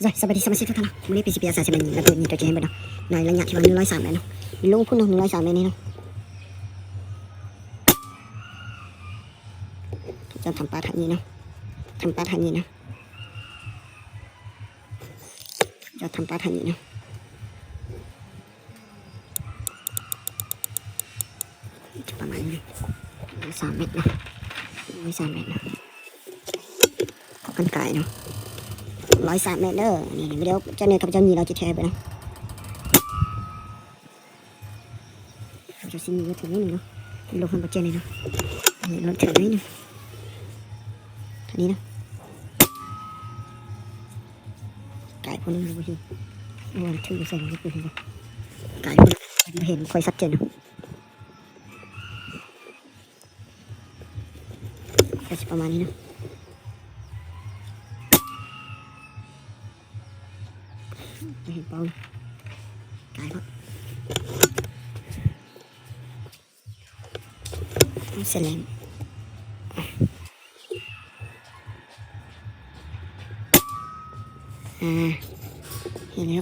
rồi sao bây giờ sao mà xích thằng nào muốn đi pcp sao sẽ mình là tự nhiên cho chị em bên nào này là nhạc thì bằng như nói sàn này nó luôn phun nó nói sàn này nó cho thằng ba thằng gì nó thằng ba thằng gì nó cho thằng ba thằng gì nó จะประมาณนี้สามเมตรนะร้อยสามเมตรนะขอกันไก่เนาะ ร้อยสามเมตรเด้อนี่เดี๋ยวเจ้าเนี่ยกับเจ้านีเราจะแทไปนะเราจะซิ้นก็ถึงนิดนึงเนาะลงข้างบนเจนี่เนาะราถึงนิดนึงอันนี้นะไก่คนนึงดูสิว่าถือใส่ลงไปดูไก่คนเห็นค่อยชัดเจนนะก็จะประมาณนี้นะ จะเห็นเปล่าไกลครับเสร็จแล้วอ่าเห็นแ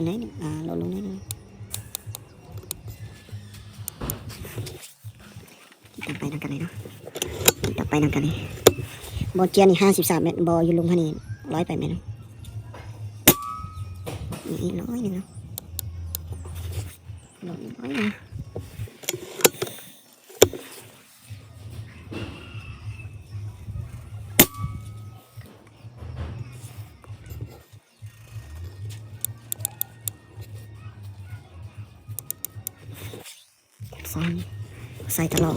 ขึ้นถึงไหนเนี่ยอ่าลงลงไหนเนี่ยต่อไปนังกันเลยเนาะต่อไปนังกันเลยบอเจียนี่ห้าสิบสามเมตรบออยู่ลุงพันนี่ร้อยแปดเมตรเนาะนี่ร้อยหนึ่งเนาะลงอีกร้อยหนึ่ง ใส่ใส่ตลอด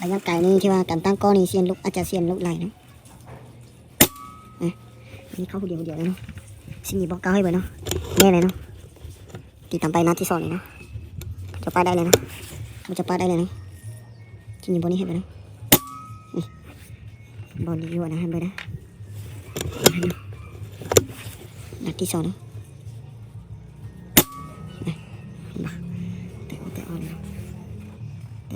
ระยะไกลนี่ที่ว่าการตั้งก้อนนี่เซียนลุกอาจจะเซียนลุกไหลนะอันนี้เข้าคนเดียวคนเดียวเลยเนาะสิ่งนี้บอกเก้าให้เบอร์เนาะแน่เลยเนาะตีตามไปนัดที่สองเลยเนาะจะป้าได้เลยเนาะเขาจะป้าได้เลยเนาะชิมีบอลนี้ให้เบอร์เนาะบอลดีอยู่นะให้เบอร์นะนัดที่สองเนาะ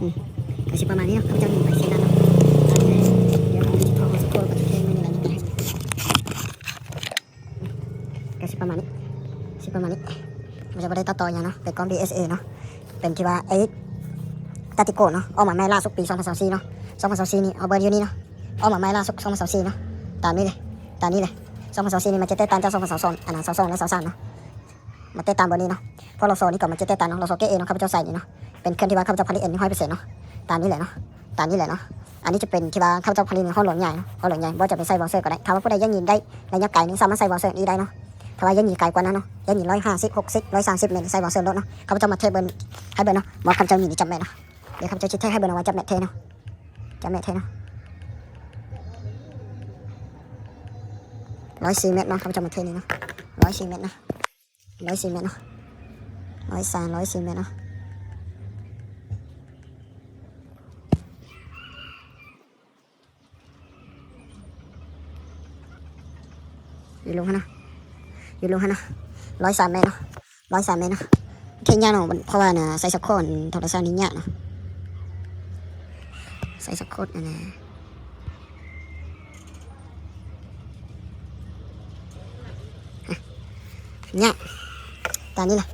อืมเตะเอาเตะเอาเลยนาทีสี่นะก็สิประมาณนี้เนาะเขาจะมีไปเสียแล้วเนาะเดี๋ยวผมจะขอสกอร์กับทุกคนในนี้ก็สิประมาณนี้สิประมาณนี้มันจะไม่ได้ตัดต่ออย่างเนาะเป็นกล้อง DSA เนาะเป็นที่ว่าไอ้ตาติโกเนาะออกมาไม่ล่าสุดปี2024เนาะ2024นี่เอาเบอร์อยู่นี่เนาะออกมาไม่ล่าสุด2024เนาะตามนี้เลยตามนี้เลย2024นี่มันจะเต้นตามเจ้า2022อันนั้น22และ23เนาะมาเต้นตามเบอร์นี้เนาะเพราะเราโซนี่ก่อนมันจะเต้นตามเนาะเราโซเกเอเนาะข้าพเจ้าใส่นี่เนาะ เป็นเครื่องที่ว่าข้าพเจ้าผลิตเองร้อยเปอร์เซ็นต์เนาะตามนี้แหละเนาะตามนี้แหละเนาะอันนี้จะเป็นที่ว่าเขาเจ้าผลิตในห้องหลวงใหญ่เนาะห้องหลวงใหญ่บ่จะไปใส่บอลเซอร์ก็ได้ถ้าว่าผู้ใดยังยินได้ระยะไกลนี่สามารถใส่บอลเซอร์นี้ได้เนาะถ้าว่ายังยิงไกลกว่านั้นเนาะยังยิงร้อยห้าสิบหกสิบร้อยสามสิบเมตรใส่บอลเซอร์ลดเนาะเขาเจ้ามาเทเบิร์นให้เบิร์นเนาะบอกคำเจ้าหนีจำแม่เนาะเดี๋ยวคำเจ้าชิดเทให้เบิร์นเอาไว้จำแม่เทเนาะจำแม่เทเนาะร้อยสี่เมตรเนาะเขาเจ้ามาเทนี่เนาะร้อยสี่เมตรเนาะร้อยสี่เมตรเนาะร้อยสามร้อยสี่เมตรเนาะ อยู่ลงฮะนะอยู่ลงนะร้อยสามเมตรเนาะร้อยสามเมตรเนาะเทียนยาเนาะเพราะว่าน่ะใส่สะโคนโทรศัพท์นี่ยากเนาะใส่สะโคนนะนะอะเนี่ยตามนี้เลย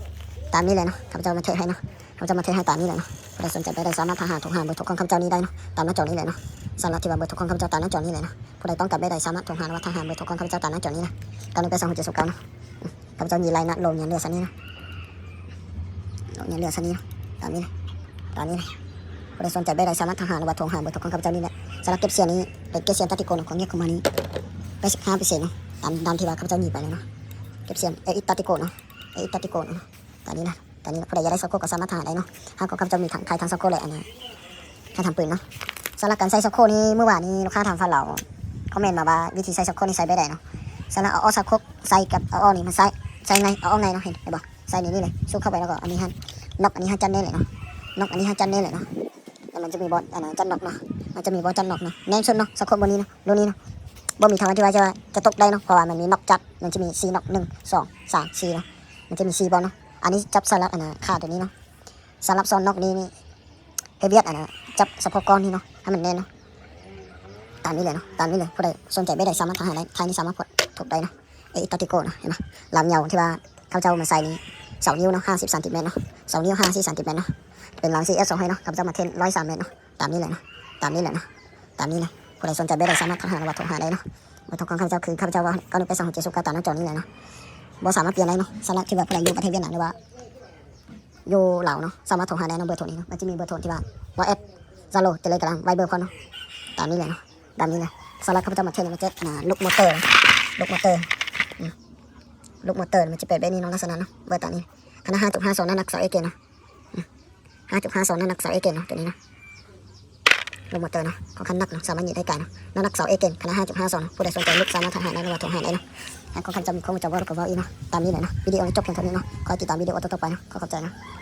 ตามนี้เลยเนาะข้าพเจ้ามาเทให้เนาะข้าพเจ้ามาเทให้ตามนี้เลยเนาะใครสนใจไปได้สามารถทาหาทุกหาเบอร์โทรของข้าพเจ้านี้ได้เนาะตามหน้าจอนี้เลยเนาะ สำหรับที่ว่าเบอร์โทรของข้าพเจ้าตามหน้าจอนี้เลยนะผู้ใดต้องการไปได้สามารถโทรหาว่าทางหาเบอร์โทรของข้าพเจ้าตามหน้าจอนี้นะตอนนี้ไปสองหกเจ็ดสิบเก้าเนาะอืมข้าพเจ้ามีลน์นัดลงยันเรือสันนี้นะลงยันเรือสันนี้นะตามนี้เลยตามนี้เลยผู้ใดสนใจไปได้สามารถทางหารว่าโทรหาเบอร์โทรของข้าพเจ้านี่แหละสำหรับเก็บเสียนี้เป็นเก็บเสียงตัดติโกนของเงี้ยบคุมานี้ได้สิบห้าเปอร์เซ็นต์เนาะตามตามที่ว่าข้าพเจ้าหยิบไปเลยเนาะเก็บเสียงเออิตาติโกนเนาะเออิตาติโกนเนาะตอนนี้นะตอนนี้ผู้ใดอยากได้สโคก็สามารถหาได้เนาะหากข้าพเจ้ามีถังขายทั้งสโคเลยอันนี้การทำปืนเนาะ สำหรับการใส่สโคนี้เมื่อวานนี้ลูกค้าทางฟันเราคอมเมนต์มาว่าวิธีใส่สโคนี่ใส่ไปได้เนาะสำหรับเอาออกสโคใส่กับเอาออกนี่มันใส่ใส่ในเอาออกในเนาะเห็นเห็นบ่ใส่ในนี่เลยซุกเข้าไปแล้วก็อันนี้ฮันน็อกอันนี้ฮันจันเน่เลยเนาะน็อกอันนี้ฮันจันเน่เลยเนาะแล้วมันจะมีบอลอันนั้นจันน็อกเนาะมันจะมีบอลจันน็อกเนาะแน่นสุดเนาะสโคบนนี้เนาะรุ่นนี้เนาะบ่มีทางที่ว่าจะจะตกได้เนาะเพราะว่ามันมีน็อกจัดมันจะมีซีน็อกหนึ่งสองสามสี่เนาะมันจะมีซีบอลเนาะอันนี้จับสลับอันน่ะค่าตัวนี้เนาะสลับซ้อนน็อกนี้นี่เฮเบียดอันน่ะจับสะโพกก้อนนี่เนาะ ให้มันแน่นเนาะตามนี้เลยเนาะตามนี้เลยผู้ใดสนใจไม่ได้สามารถทางหาได้ทางนี้สามารถกดถูกได้เนาะเออิตาติโกเนาะเห็นไหมลำยาวที่ว่าเขาเจ้ามาใส่นี้เสานิ้วเนาะห้าสิบสามสิบเมตรเนาะเสานิ้วห้าสิบสามสิบเมตรเนาะเป็นลำซีเอสสองให้เนาะเขาเจ้ามาเทนร้อยสามเมตรเนาะตามนี้เลยเนาะตามนี้เลยเนาะตามนี้เลยผู้ใดสนใจไม่ได้สามารถทางหาได้ว่าโทรหาได้เนาะบทของข้าพเจ้าคือข้าพเจ้าว่าก็นึกไปสั่งเจสุกาตาหน้าจอนี้เลยเนาะบ่สามารถเปลี่ยนได้เนาะสำหรับที่ว่าผู้ใดอยู่ประเทศเวียดนามหรือว่าอยู่ลาเนาะสามารถโทรหาได้เนาะเบอร์โทรนี้เนาะมันจะมีเบอร์โทรที่ว่าว่าแอด ซาโลเจเลยกำลังไวเบอร์พอเนาะตามนี้เลยเนาะตามนี้เลยสำหรับข้าพเจ้ามาเทนมันจะอ่าลูกมอเตอร์ลูกมอเตอร์ลูกมอเตอร์มันจะเป็นแบบนี้เนาะลักษณะเนาะเบอร์ตามนี้ขนาดห้าจุดห้าสองนั่นนักเสาเอเกนเนาะห้าจุดห้าสองนั่นนักเสาเอเกนเนาะตัวนี้เนาะลูกมอเตอร์เนาะของคันนักเนาะสามารถยิงได้ไกลเนาะน้ำหนักเสาเอเกนขนาดห้าจุดห้าสองผู้ใดสนใจลูกสามารถทางหาได้ในว่าโทรหาได้เนาะแล้วก็คำจำคงจะว่าเราก็ว่าอีกเนาะตามนี้เลยเนาะวิดีโอนี้จบเพียงเท่านี้เนาะขอติดตามวิดีโอต่อไปเนาะขอขอบใจเนาะ